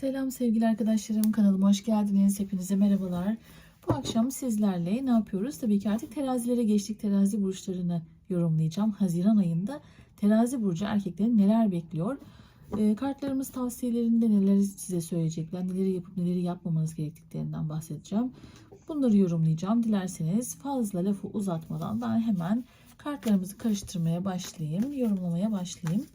Selam sevgili arkadaşlarım kanalıma hoş geldiniz. Hepinize merhabalar. Bu akşam sizlerle ne yapıyoruz? Tabii ki artık terazilere geçtik. Terazi burçlarını yorumlayacağım. Haziran ayında terazi burcu erkeklerin neler bekliyor? Ee, kartlarımız tavsiyelerinde neleri size söyleyecekler, neleri yapıp neleri yapmamanız gerektiklerinden bahsedeceğim. Bunları yorumlayacağım. Dilerseniz fazla lafı uzatmadan ben hemen kartlarımızı karıştırmaya başlayayım, yorumlamaya başlayayım.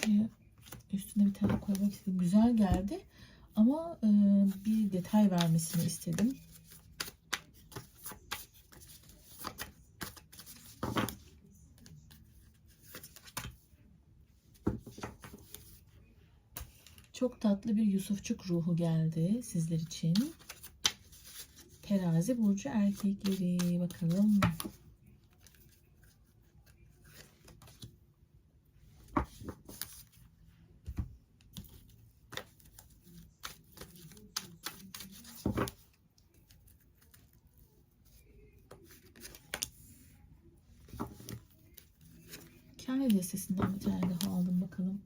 Şuraya üstüne bir tane koymak istedim. Güzel geldi. E, bir detay vermesini istedim. Çok tatlı bir Yusufçuk ruhu geldi sizler için. Terazi burcu erkekleri bakalım. Kendi destesinden bir tane daha aldım bakalım.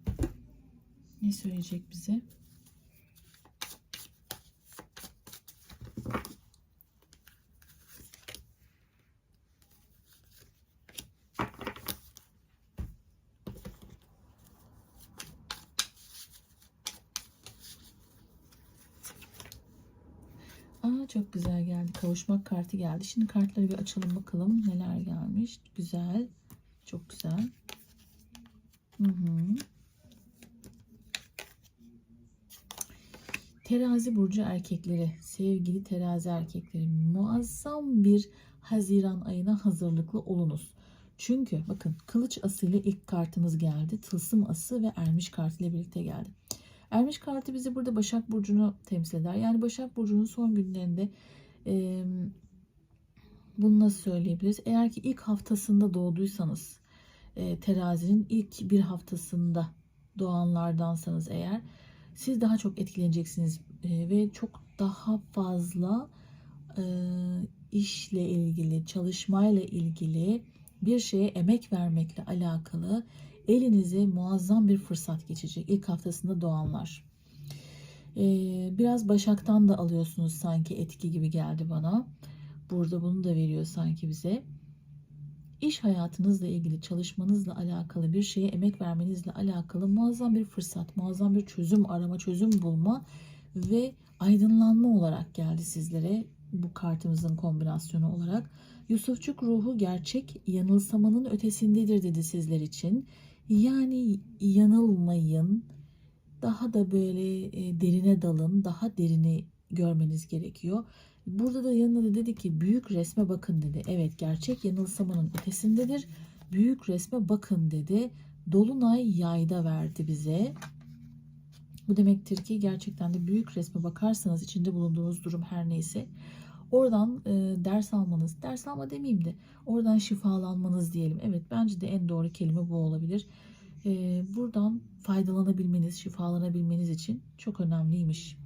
Ne söyleyecek bize? Aa çok güzel geldi. Kavuşmak kartı geldi. Şimdi kartları bir açalım bakalım neler gelmiş. Güzel. Çok güzel. Terazi burcu erkekleri, sevgili terazi erkekleri muazzam bir Haziran ayına hazırlıklı olunuz. Çünkü bakın kılıç ası ile ilk kartımız geldi. Tılsım ası ve ermiş kartı ile birlikte geldi. Ermiş kartı bizi burada Başak Burcu'nu temsil eder. Yani Başak Burcu'nun son günlerinde e, bunu nasıl söyleyebiliriz? Eğer ki ilk haftasında doğduysanız e, terazinin ilk bir haftasında doğanlardansanız eğer siz daha çok etkileneceksiniz e, ve çok daha fazla e, işle ilgili, çalışmayla ilgili bir şeye emek vermekle alakalı elinize muazzam bir fırsat geçecek ilk haftasında doğanlar. Ee, biraz Başak'tan da alıyorsunuz sanki etki gibi geldi bana. Burada bunu da veriyor sanki bize. İş hayatınızla ilgili, çalışmanızla alakalı bir şeye emek vermenizle alakalı muazzam bir fırsat, muazzam bir çözüm arama, çözüm bulma ve aydınlanma olarak geldi sizlere bu kartımızın kombinasyonu olarak. Yusufçuk ruhu gerçek yanılsamanın ötesindedir dedi sizler için. Yani yanılmayın. Daha da böyle e, derine dalın. Daha derini görmeniz gerekiyor. Burada da yanına da dedi ki büyük resme bakın dedi. Evet gerçek yanılsamanın ötesindedir. Büyük resme bakın dedi. Dolunay yayda verdi bize. Bu demektir ki gerçekten de büyük resme bakarsanız içinde bulunduğunuz durum her neyse oradan e, ders almanız, ders alma demeyeyim de oradan şifalanmanız diyelim. Evet bence de en doğru kelime bu olabilir. E, buradan faydalanabilmeniz, şifalanabilmeniz için çok önemliymiş.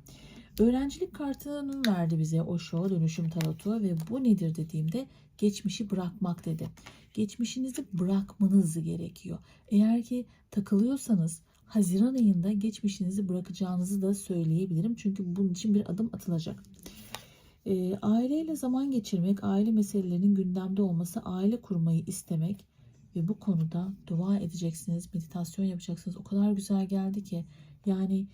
Öğrencilik kartını verdi bize Osho dönüşüm tarotu ve bu nedir dediğimde geçmişi bırakmak dedi. Geçmişinizi bırakmanız gerekiyor. Eğer ki takılıyorsanız Haziran ayında geçmişinizi bırakacağınızı da söyleyebilirim. Çünkü bunun için bir adım atılacak. E, aileyle zaman geçirmek, aile meselelerinin gündemde olması, aile kurmayı istemek ve bu konuda dua edeceksiniz, meditasyon yapacaksınız. O kadar güzel geldi ki yani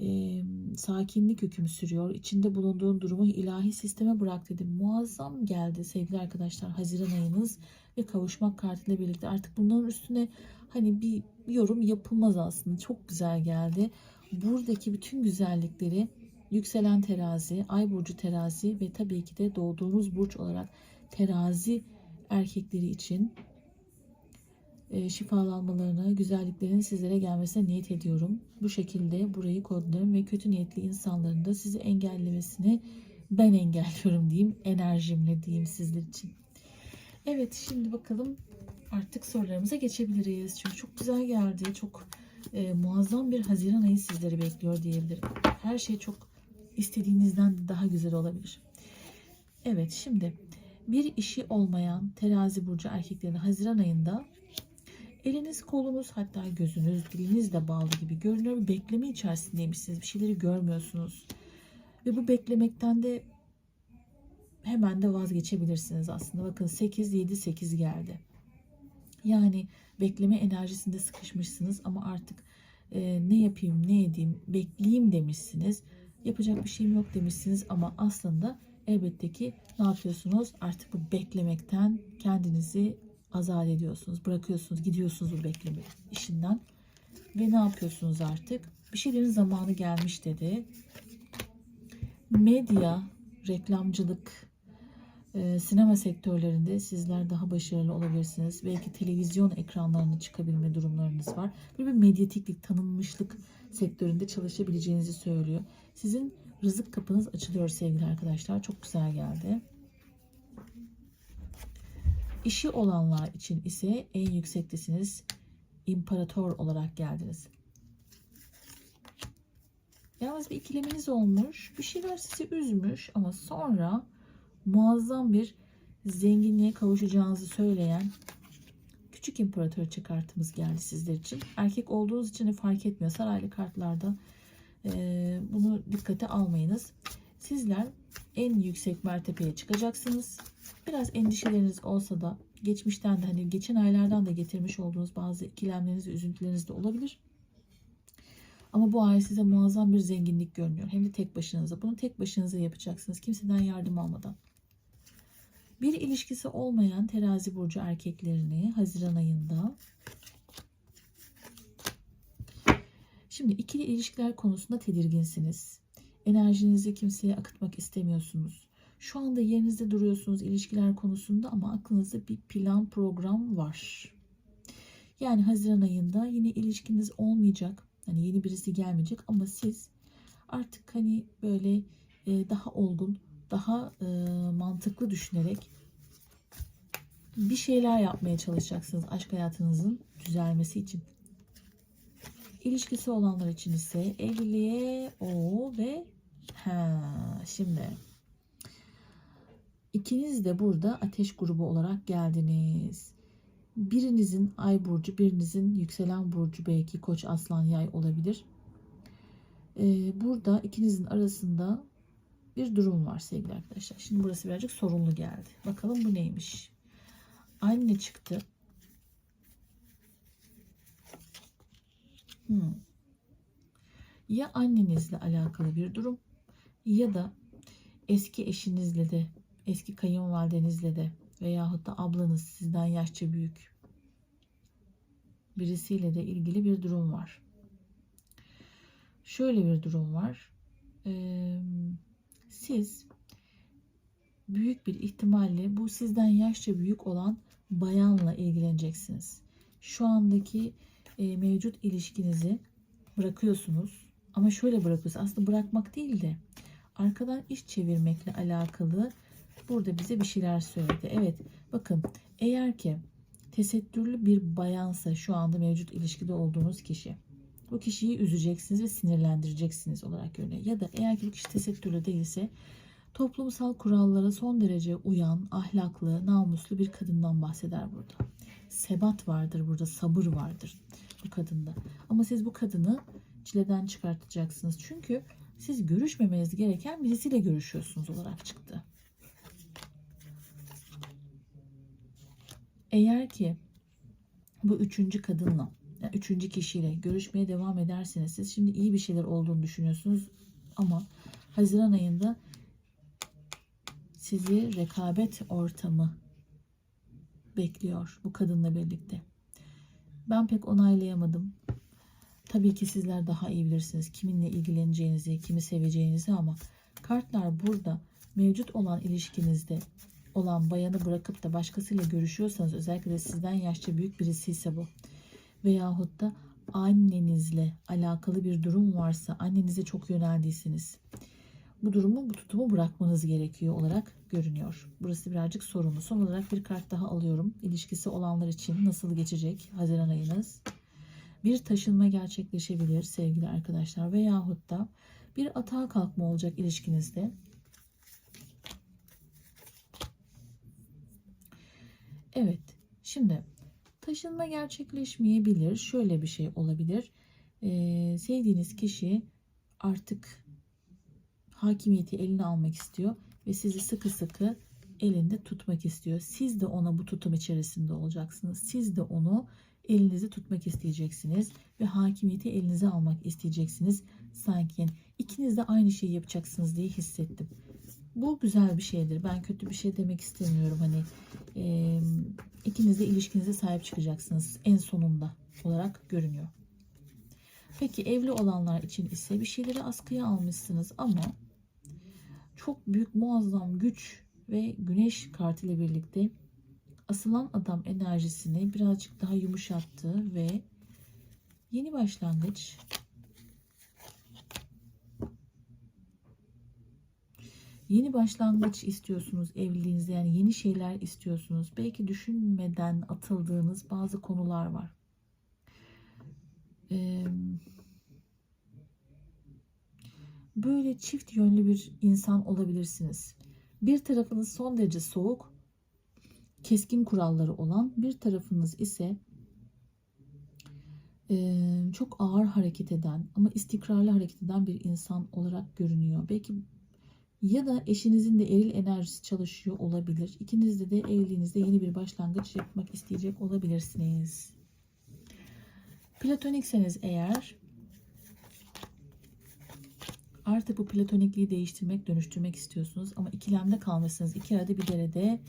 e, sakinlik hüküm sürüyor. İçinde bulunduğun durumu ilahi sisteme bırak dedim. Muazzam geldi sevgili arkadaşlar Haziran ayınız ve kavuşmak kartıyla birlikte. Artık bunların üstüne hani bir yorum yapılmaz aslında. Çok güzel geldi. Buradaki bütün güzellikleri yükselen terazi, ay burcu terazi ve tabii ki de doğduğunuz burç olarak terazi erkekleri için şifalanmalarına, güzelliklerin sizlere gelmesine niyet ediyorum. Bu şekilde burayı kodlarım ve kötü niyetli insanların da sizi engellemesini ben engelliyorum diyeyim. Enerjimle diyeyim sizler için. Evet şimdi bakalım artık sorularımıza geçebiliriz. Çünkü çok güzel geldi. Çok e, muazzam bir Haziran ayı sizleri bekliyor diyebilirim. Her şey çok istediğinizden de daha güzel olabilir. Evet şimdi bir işi olmayan terazi burcu erkeklerin Haziran ayında eliniz kolunuz hatta gözünüz diliniz de bağlı gibi görünüyor. Bekleme içerisindeymişsiniz. Bir şeyleri görmüyorsunuz. Ve bu beklemekten de hemen de vazgeçebilirsiniz aslında. Bakın 8 7 8 geldi. Yani bekleme enerjisinde sıkışmışsınız ama artık e, ne yapayım ne edeyim bekleyeyim demişsiniz. Yapacak bir şeyim yok demişsiniz ama aslında elbette ki ne yapıyorsunuz? Artık bu beklemekten kendinizi azat ediyorsunuz. Bırakıyorsunuz, gidiyorsunuz bu bekleme işinden. Ve ne yapıyorsunuz artık? Bir şeylerin zamanı gelmiş dedi. Medya, reklamcılık, e, sinema sektörlerinde sizler daha başarılı olabilirsiniz. Belki televizyon ekranlarına çıkabilme durumlarınız var. Böyle bir medyatiklik, tanınmışlık sektöründe çalışabileceğinizi söylüyor. Sizin rızık kapınız açılıyor sevgili arkadaşlar. Çok güzel geldi. İşi olanlar için ise en yüksektesiniz. İmparator olarak geldiniz. Yalnız bir ikileminiz olmuş. Bir şeyler sizi üzmüş ama sonra muazzam bir zenginliğe kavuşacağınızı söyleyen küçük imparatoriçe kartımız geldi sizler için. Erkek olduğunuz için de fark etmiyor. Saraylı kartlarda e, bunu dikkate almayınız. Sizler en yüksek mertebeye çıkacaksınız. Biraz endişeleriniz olsa da geçmişten de hani geçen aylardan da getirmiş olduğunuz bazı ikilemleriniz üzüntüleriniz de olabilir. Ama bu ay size muazzam bir zenginlik görünüyor. Hem de tek başınıza. Bunu tek başınıza yapacaksınız. Kimseden yardım almadan. Bir ilişkisi olmayan terazi burcu erkeklerini Haziran ayında Şimdi ikili ilişkiler konusunda tedirginsiniz. Enerjinizi kimseye akıtmak istemiyorsunuz. Şu anda yerinizde duruyorsunuz ilişkiler konusunda ama aklınızda bir plan program var. Yani Haziran ayında yine ilişkiniz olmayacak. Hani yeni birisi gelmeyecek ama siz artık hani böyle e, daha olgun, daha e, mantıklı düşünerek bir şeyler yapmaya çalışacaksınız aşk hayatınızın düzelmesi için. İlişkisi olanlar için ise evliliğe o ve ha şimdi ikiniz de burada ateş grubu olarak geldiniz. Birinizin ay burcu, birinizin yükselen burcu belki koç, aslan, yay olabilir. Ee, burada ikinizin arasında bir durum var sevgili arkadaşlar. Şimdi burası birazcık sorunlu geldi. Bakalım bu neymiş? Anne çıktı. Hmm. Ya annenizle alakalı bir durum ya da eski eşinizle de eski kayınvalidenizle de veyahut da ablanız sizden yaşça büyük birisiyle de ilgili bir durum var. Şöyle bir durum var. Ee, siz büyük bir ihtimalle bu sizden yaşça büyük olan bayanla ilgileneceksiniz. Şu andaki e, mevcut ilişkinizi bırakıyorsunuz. Ama şöyle bırakıyorsunuz. Aslında bırakmak değil de arkadan iş çevirmekle alakalı burada bize bir şeyler söyledi. Evet bakın eğer ki tesettürlü bir bayansa şu anda mevcut ilişkide olduğunuz kişi bu kişiyi üzeceksiniz ve sinirlendireceksiniz olarak görünüyor. Ya da eğer ki bu kişi tesettürlü değilse toplumsal kurallara son derece uyan, ahlaklı, namuslu bir kadından bahseder burada. Sebat vardır burada, sabır vardır bu kadında. Ama siz bu kadını çileden çıkartacaksınız. Çünkü siz görüşmemeniz gereken birisiyle görüşüyorsunuz olarak çıktı. Eğer ki bu üçüncü kadınla, yani üçüncü kişiyle görüşmeye devam ederseniz siz şimdi iyi bir şeyler olduğunu düşünüyorsunuz ama Haziran ayında sizi rekabet ortamı bekliyor bu kadınla birlikte. Ben pek onaylayamadım. Tabii ki sizler daha iyi bilirsiniz kiminle ilgileneceğinizi, kimi seveceğinizi ama kartlar burada mevcut olan ilişkinizde olan bayanı bırakıp da başkasıyla görüşüyorsanız özellikle de sizden yaşça büyük birisi ise bu veyahut da annenizle alakalı bir durum varsa annenize çok yöneldiyseniz bu durumu bu tutumu bırakmanız gerekiyor olarak görünüyor. Burası birazcık sorunlu. Son olarak bir kart daha alıyorum. İlişkisi olanlar için nasıl geçecek Haziran ayınız? Bir taşınma gerçekleşebilir sevgili arkadaşlar veyahut da bir atağa kalkma olacak ilişkinizde. Evet. Şimdi taşınma gerçekleşmeyebilir. Şöyle bir şey olabilir. Ee, sevdiğiniz kişi artık hakimiyeti eline almak istiyor ve sizi sıkı sıkı elinde tutmak istiyor. Siz de ona bu tutum içerisinde olacaksınız. Siz de onu elinizi tutmak isteyeceksiniz ve hakimiyeti elinize almak isteyeceksiniz. Sanki ikiniz de aynı şeyi yapacaksınız diye hissettim. Bu güzel bir şeydir. Ben kötü bir şey demek istemiyorum. Hani e, ikiniz de ilişkinize sahip çıkacaksınız en sonunda olarak görünüyor. Peki evli olanlar için ise bir şeyleri askıya almışsınız ama çok büyük muazzam güç ve güneş kartı ile birlikte asılan adam enerjisini birazcık daha yumuşattı ve yeni başlangıç yeni başlangıç istiyorsunuz evliliğinizde yani yeni şeyler istiyorsunuz. Belki düşünmeden atıldığınız bazı konular var. Böyle çift yönlü bir insan olabilirsiniz. Bir tarafınız son derece soğuk, keskin kuralları olan, bir tarafınız ise e, çok ağır hareket eden ama istikrarlı hareket eden bir insan olarak görünüyor. Belki ya da eşinizin de eril enerjisi çalışıyor olabilir. İkinizde de evliliğinizde yeni bir başlangıç yapmak isteyecek olabilirsiniz. Platonikseniz eğer artık bu platonikliği değiştirmek, dönüştürmek istiyorsunuz ama ikilemde kalmışsınız. İki arada bir derede.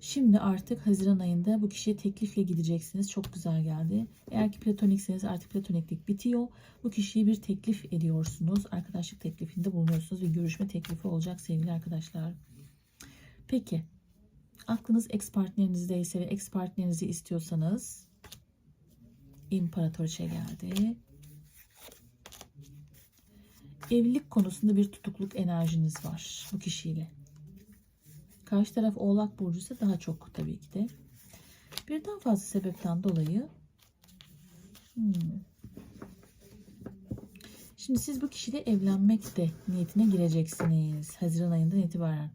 Şimdi artık Haziran ayında bu kişiye teklifle gideceksiniz. Çok güzel geldi. Eğer ki platonikseniz artık platoniklik bitiyor. Bu kişiyi bir teklif ediyorsunuz. Arkadaşlık teklifinde bulunuyorsunuz ve görüşme teklifi olacak sevgili arkadaşlar. Peki. Aklınız ex partnerinizdeyse ve ex partnerinizi istiyorsanız İmparatoriçe geldi. Evlilik konusunda bir tutukluk enerjiniz var bu kişiyle. Karşı taraf Oğlak Burcu ise daha çok tabii ki de. Birden fazla sebepten dolayı hmm. Şimdi siz bu kişiyle evlenmek de niyetine gireceksiniz. Haziran ayından itibaren.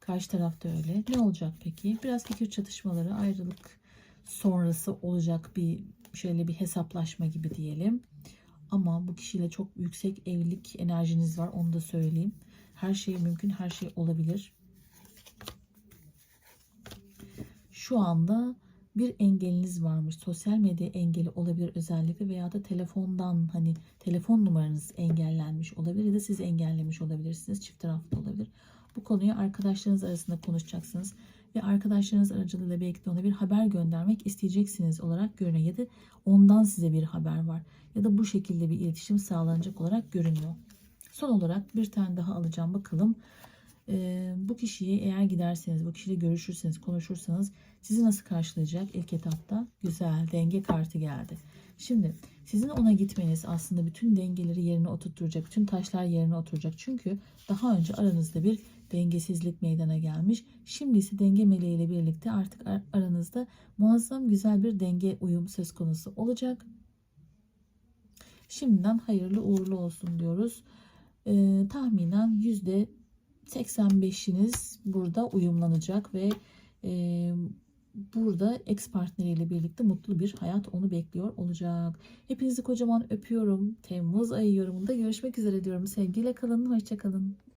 Karşı tarafta öyle. Ne olacak peki? Biraz fikir çatışmaları, ayrılık sonrası olacak bir şöyle bir hesaplaşma gibi diyelim. Ama bu kişiyle çok yüksek evlilik enerjiniz var. Onu da söyleyeyim. Her şey mümkün, her şey olabilir. Şu anda bir engeliniz varmış. Sosyal medya engeli olabilir özellikle veya da telefondan hani telefon numaranız engellenmiş olabilir ya da siz engellemiş olabilirsiniz. Çift taraflı olabilir. Bu konuyu arkadaşlarınız arasında konuşacaksınız ve arkadaşlarınız aracılığıyla belki de ona bir haber göndermek isteyeceksiniz olarak görünüyor. Ya da ondan size bir haber var. Ya da bu şekilde bir iletişim sağlanacak olarak görünüyor. Son olarak bir tane daha alacağım bakalım. Ee, bu kişiyi eğer giderseniz, bu kişiyle görüşürseniz, konuşursanız sizi nasıl karşılayacak? İlk etapta güzel denge kartı geldi. Şimdi sizin ona gitmeniz aslında bütün dengeleri yerine oturtturacak, bütün taşlar yerine oturacak. Çünkü daha önce aranızda bir dengesizlik meydana gelmiş. Şimdi ise denge meleği ile birlikte artık aranızda muazzam güzel bir denge uyum söz konusu olacak. Şimdiden hayırlı uğurlu olsun diyoruz. Ee, tahminen yüzde 85'iniz burada uyumlanacak ve e, burada ex partneriyle birlikte mutlu bir hayat onu bekliyor olacak. Hepinizi kocaman öpüyorum. Temmuz ayı yorumunda görüşmek üzere diyorum. Sevgiyle kalın, hoşça kalın.